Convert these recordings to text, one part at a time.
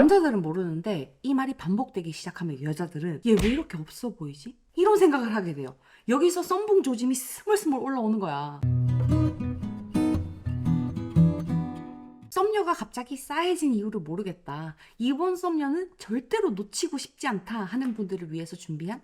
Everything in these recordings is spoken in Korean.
남자들은 모르는데 이 말이 반복되기 시작하면 여자들은 얘 왜 이렇게 없어 보이지? 이런 생각을 하게 돼요. 여기서 썸붕 조짐이 스물스물 올라오는 거야. 썸녀가 갑자기 싸해진 이유를 모르겠다. 이번 썸녀는 절대로 놓치고 싶지 않다 하는 분들을 위해서 준비한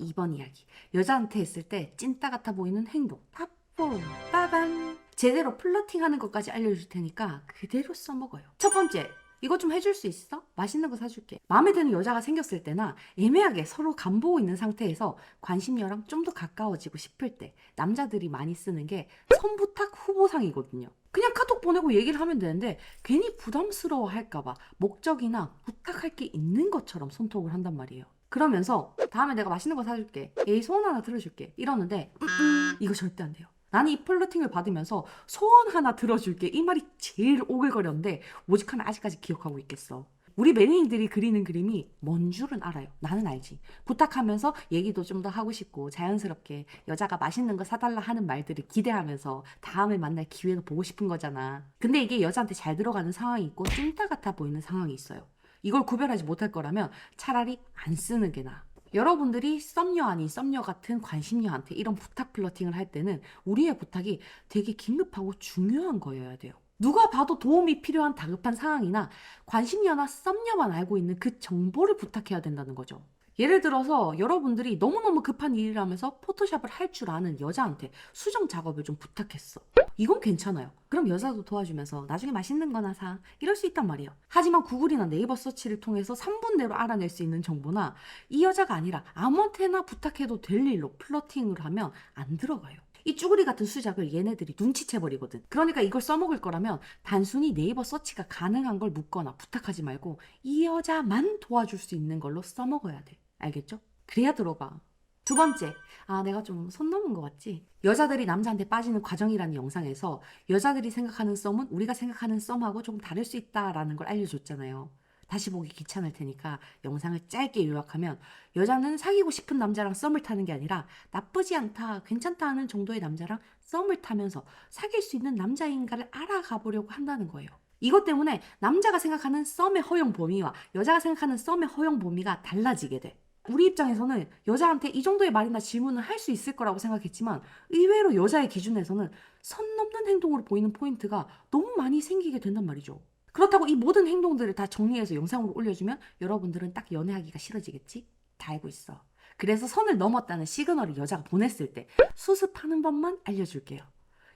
2번 이야기. 여자한테 했을 때 찐따 같아 보이는 행동. 팝포 빠밤. 제대로 플러팅하는 것까지 알려줄 테니까 그대로 써먹어요. 첫 번째. 이거 좀 해줄 수 있어? 맛있는 거 사줄게. 마음에 드는 여자가 생겼을 때나 애매하게 서로 간보고 있는 상태에서 관심녀랑 좀 더 가까워지고 싶을 때 남자들이 많이 쓰는 게 선부탁 후보상이거든요. 그냥 카톡 보내고 얘기를 하면 되는데 괜히 부담스러워 할까봐 목적이나 부탁할 게 있는 것처럼 손톱을 한단 말이에요. 그러면서 다음에 내가 맛있는 거 사줄게. 에이 소원 하나 들어줄게. 이러는데 음, 음, 이거 절대 안 돼요. 나는 이 플러팅을 받으면서 소원 하나 들어줄게 이 말이 제일 오글거렸는데 오직 하나 아직까지 기억하고 있겠어. 우리 매니저들이 그리는 그림이 뭔 줄은 알아요. 나는 알지. 부탁하면서 얘기도 좀 더 하고 싶고 자연스럽게 여자가 맛있는 거 사달라 하는 말들을 기대하면서 다음에 만날 기회도 보고 싶은 거잖아. 근데 이게 여자한테 잘 들어가는 상황이 있고 찐따 같아 보이는 상황이 있어요. 이걸 구별하지 못할 거라면 차라리 안 쓰는 게 나아. 여러분들이 썸녀 아닌 썸녀 같은 관심녀한테 이런 부탁 플러팅을 할 때는 우리의 부탁이 되게 긴급하고 중요한 거여야 돼요. 누가 봐도 도움이 필요한 다급한 상황이나 관심녀나 썸녀만 알고 있는 그 정보를 부탁해야 된다는 거죠. 예를 들어서 여러분들이 너무너무 급한 일이라면서 포토샵을 할 줄 아는 여자한테 수정 작업을 좀 부탁했어. 이건 괜찮아요. 그럼 여자도 도와주면서 나중에 맛있는 거나 사. 이럴 수 있단 말이에요. 하지만 구글이나 네이버 서치를 통해서 3분 내로 알아낼 수 있는 정보나 이 여자가 아니라 아무한테나 부탁해도 될 일로 플러팅을 하면 안 들어가요. 이 쭈구리 같은 수작을 얘네들이 눈치채버리거든. 그러니까 이걸 써먹을 거라면 단순히 네이버 서치가 가능한 걸 묻거나 부탁하지 말고 이 여자만 도와줄 수 있는 걸로 써먹어야 돼. 알겠죠? 그래야 들어가. 두 번째, 아, 내가 좀 손 넘은 것 같지? 여자들이 남자한테 빠지는 과정이라는 영상에서 여자들이 생각하는 썸은 우리가 생각하는 썸하고 조금 다를 수 있다라는 걸 알려줬잖아요. 다시 보기 귀찮을 테니까 영상을 짧게 요약하면 여자는 사귀고 싶은 남자랑 썸을 타는 게 아니라 나쁘지 않다, 괜찮다 하는 정도의 남자랑 썸을 타면서 사귈 수 있는 남자인가를 알아가 보려고 한다는 거예요. 이것 때문에 남자가 생각하는 썸의 허용 범위와 여자가 생각하는 썸의 허용 범위가 달라지게 돼. 우리 입장에서는 여자한테 이 정도의 말이나 질문을 할 수 있을 거라고 생각했지만 의외로 여자의 기준에서는 선 넘는 행동으로 보이는 포인트가 너무 많이 생기게 된단 말이죠. 그렇다고 이 모든 행동들을 다 정리해서 영상으로 올려주면 여러분들은 딱 연애하기가 싫어지겠지? 다 알고 있어. 그래서 선을 넘었다는 시그널을 여자가 보냈을 때 수습하는 법만 알려줄게요.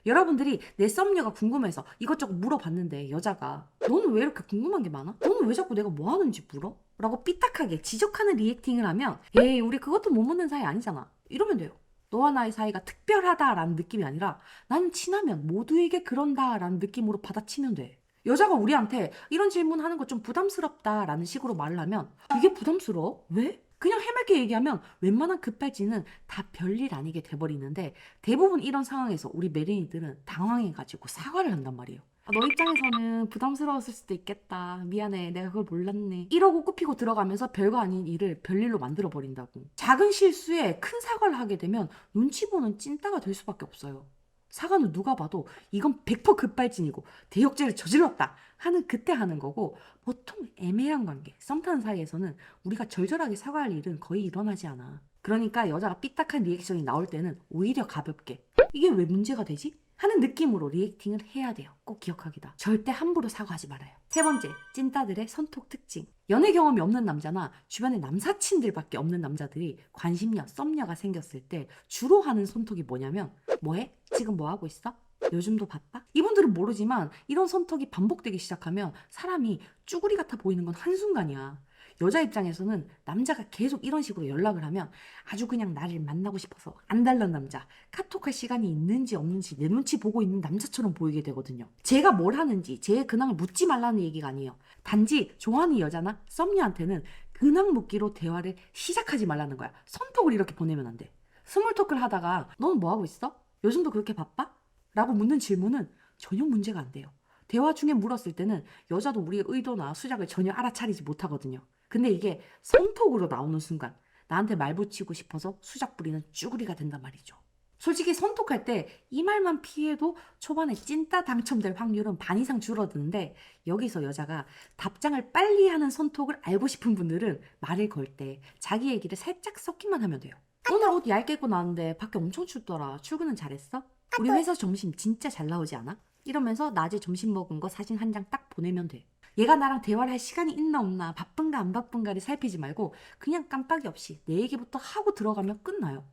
여러분들이 내 썸녀가 궁금해서 이것저것 물어봤는데 여자가 너는 왜 이렇게 궁금한 게 많아? 너는 왜 자꾸 내가 뭐 하는지 물어? 라고 삐딱하게 지적하는 리액팅을 하면 에이 우리 그것도 못 묻는 사이 아니잖아 이러면 돼요 너와 나의 사이가 특별하다라는 느낌이 아니라 나는 친하면 모두에게 그런다라는 느낌으로 받아치면 돼 여자가 우리한테 이런 질문하는 거 좀 부담스럽다라는 식으로 말을 하면 이게 부담스러워? 왜? 그냥 해맑게 얘기하면 웬만한 급발진은 다 별일 아니게 돼버리는데 대부분 이런 상황에서 우리 메리니들은 당황해가지고 사과를 한단 말이에요. 아, 너 입장에서는 부담스러웠을 수도 있겠다. 미안해. 내가 그걸 몰랐네. 이러고 굽히고 들어가면서 별거 아닌 일을 별일로 만들어버린다고. 작은 실수에 큰 사과를 하게 되면 눈치 보는 찐따가 될 수밖에 없어요. 사과는 누가 봐도 이건 100% 급발진이고 대역죄를 저질렀다 하는 그때 하는 거고 보통 애매한 관계, 썸 타는 사이에서는 우리가 절절하게 사과할 일은 거의 일어나지 않아. 그러니까 여자가 삐딱한 리액션이 나올 때는 오히려 가볍게 이게 왜 문제가 되지? 하는 느낌으로 리액팅을 해야 돼요. 꼭 기억하기다. 절대 함부로 사과하지 말아요. 세 번째, 찐따들의 선톡 특징. 연애 경험이 없는 남자나 주변에 남사친들밖에 없는 남자들이 관심녀, 썸녀가 생겼을 때 주로 하는 손톡이 뭐냐면 뭐해? 지금 뭐 하고 있어? 요즘도 바빠? 이분들은 모르지만 이런 선톡이 반복되기 시작하면 사람이 쭈구리 같아 보이는 건 한순간이야. 여자 입장에서는 남자가 계속 이런 식으로 연락을 하면 아주 그냥 나를 만나고 싶어서 안달난 남자, 카톡할 시간이 있는지 없는지 내 눈치 보고 있는 남자처럼 보이게 되거든요. 제가 뭘 하는지 제 근황을 묻지 말라는 얘기가 아니에요. 단지 좋아하는 여자나 썸녀한테는 근황 묻기로 대화를 시작하지 말라는 거야. 선톡을 이렇게 보내면 안 돼. 스몰 토크를 하다가 너는 뭐 하고 있어? 요즘도 그렇게 바빠? 라고 묻는 질문은 전혀 문제가 안 돼요. 대화 중에 물었을 때는 여자도 우리의 의도나 수작을 전혀 알아차리지 못하거든요. 근데 이게 선톡으로 나오는 순간 나한테 말 붙이고 싶어서 수작 부리는 쭈구리가 된단 말이죠. 솔직히 선톡할 때 이 말만 피해도 초반에 찐따 당첨될 확률은 반 이상 줄어드는데 여기서 여자가 답장을 빨리 하는 선톡을 알고 싶은 분들은 말을 걸 때 자기 얘기를 살짝 섞기만 하면 돼요. 오늘 옷 얇게 입고 나왔는데 밖에 엄청 춥더라. 출근은 잘했어? 우리 회사 점심 진짜 잘 나오지 않아? 이러면서 낮에 점심 먹은 거 사진 한 장 딱 보내면 돼. 얘가 나랑 대화를 할 시간이 있나 없나 바쁜가 안 바쁜가를 살피지 말고 그냥 깜빡이 없이 내 얘기부터 하고 들어가면 끝나요.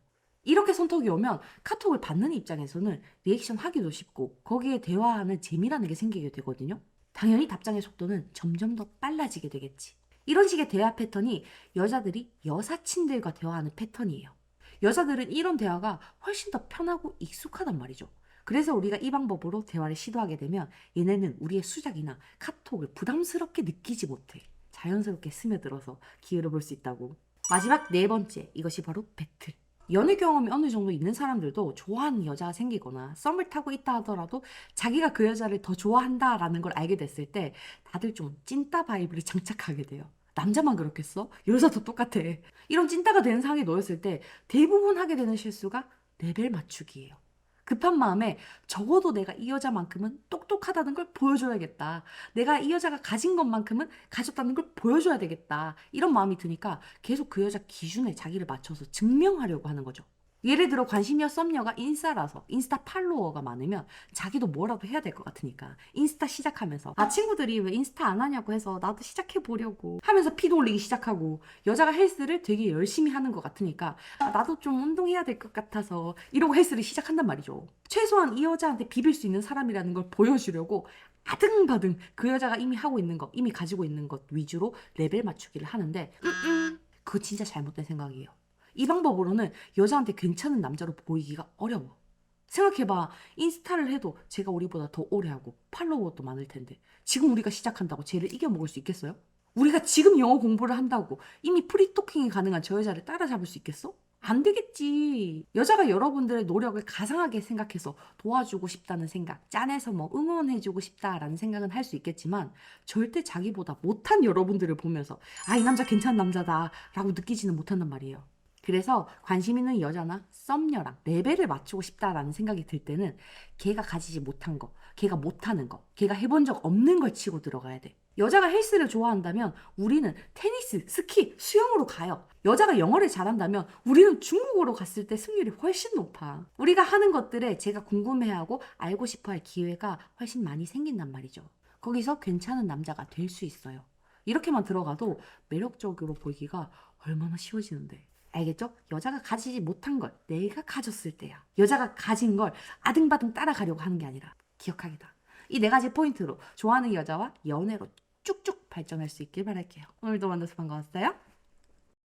이렇게 선톡이 오면 카톡을 받는 입장에서는 리액션 하기도 쉽고 거기에 대화하는 재미라는 게 생기게 되거든요. 당연히 답장의 속도는 점점 더 빨라지게 되겠지. 이런 식의 대화 패턴이 여자들이 여사친들과 대화하는 패턴이에요. 여자들은 이런 대화가 훨씬 더 편하고 익숙하단 말이죠. 그래서 우리가 이 방법으로 대화를 시도하게 되면 얘네는 우리의 수작이나 카톡을 부담스럽게 느끼지 못해. 자연스럽게 스며들어서 기회를 볼 수 있다고. 마지막 네 번째, 이것이 바로 배틀. 연애 경험이 어느 정도 있는 사람들도 좋아하는 여자가 생기거나 썸을 타고 있다 하더라도 자기가 그 여자를 더 좋아한다라는 걸 알게 됐을 때 다들 좀 찐따 바이브를 장착하게 돼요. 남자만 그렇겠어? 여자도 똑같아. 이런 찐따가 되는 상황에 놓였을 때 대부분 하게 되는 실수가 레벨 맞추기예요. 급한 마음에 적어도 내가 이 여자만큼은 똑똑하다는 걸 보여줘야겠다. 내가 이 여자가 가진 것만큼은 가졌다는 걸 보여줘야 되겠다. 이런 마음이 드니까 계속 그 여자 기준에 자기를 맞춰서 증명하려고 하는 거죠. 예를 들어 관심이어 썸녀가 인싸라서 인스타 팔로워가 많으면 자기도 뭐라도 해야 될 것 같으니까 인스타 시작하면서 아 친구들이 왜 인스타 안 하냐고 해서 나도 시작해 보려고 하면서 피도 올리기 시작하고 여자가 헬스를 되게 열심히 하는 것 같으니까 아, 나도 좀 운동해야 될 것 같아서 이러고 헬스를 시작한단 말이죠. 최소한 이 여자한테 비빌 수 있는 사람이라는 걸 보여주려고 아등바등 그 여자가 이미 하고 있는 것, 이미 가지고 있는 것 위주로 레벨 맞추기를 하는데 음, 그거 진짜 잘못된 생각이에요. 이 방법으로는 여자한테 괜찮은 남자로 보이기가 어려워. 생각해봐. 인스타를 해도 제가 우리보다 더 오래 하고 팔로워도 많을 텐데 지금 우리가 시작한다고 쟤를 이겨먹을 수 있겠어요? 우리가 지금 영어 공부를 한다고 이미 프리토킹이 가능한 저 여자를 따라잡을 수 있겠어? 안 되겠지. 여자가 여러분들의 노력을 가상하게 생각해서 도와주고 싶다는 생각, 짠해서 뭐 응원해주고 싶다라는 생각은 할 수 있겠지만 절대 자기보다 못한 여러분들을 보면서 아, 이 남자 괜찮은 남자다 라고 느끼지는 못한단 말이에요. 그래서 관심 있는 여자나 썸녀랑 레벨을 맞추고 싶다라는 생각이 들 때는 걔가 가지지 못한 거, 걔가 못하는 거, 걔가 해본 적 없는 걸 치고 들어가야 돼. 여자가 헬스를 좋아한다면 우리는 테니스, 스키, 수영으로 가요. 여자가 영어를 잘한다면 우리는 중국어로 갔을 때 승률이 훨씬 높아. 우리가 하는 것들에 제가 궁금해하고 알고 싶어 할 기회가 훨씬 많이 생긴단 말이죠. 거기서 괜찮은 남자가 될 수 있어요. 이렇게만 들어가도 매력적으로 보이기가 얼마나 쉬워지는데. 알겠죠? 여자가 가지지 못한 걸 내가 가졌을 때야. 여자가 가진 걸 아등바등 따라가려고 하는 게 아니라 기억하기다. 이 네 가지 포인트로 좋아하는 여자와 연애로 쭉쭉 발전할 수 있길 바랄게요. 오늘도 만나서 반가웠어요.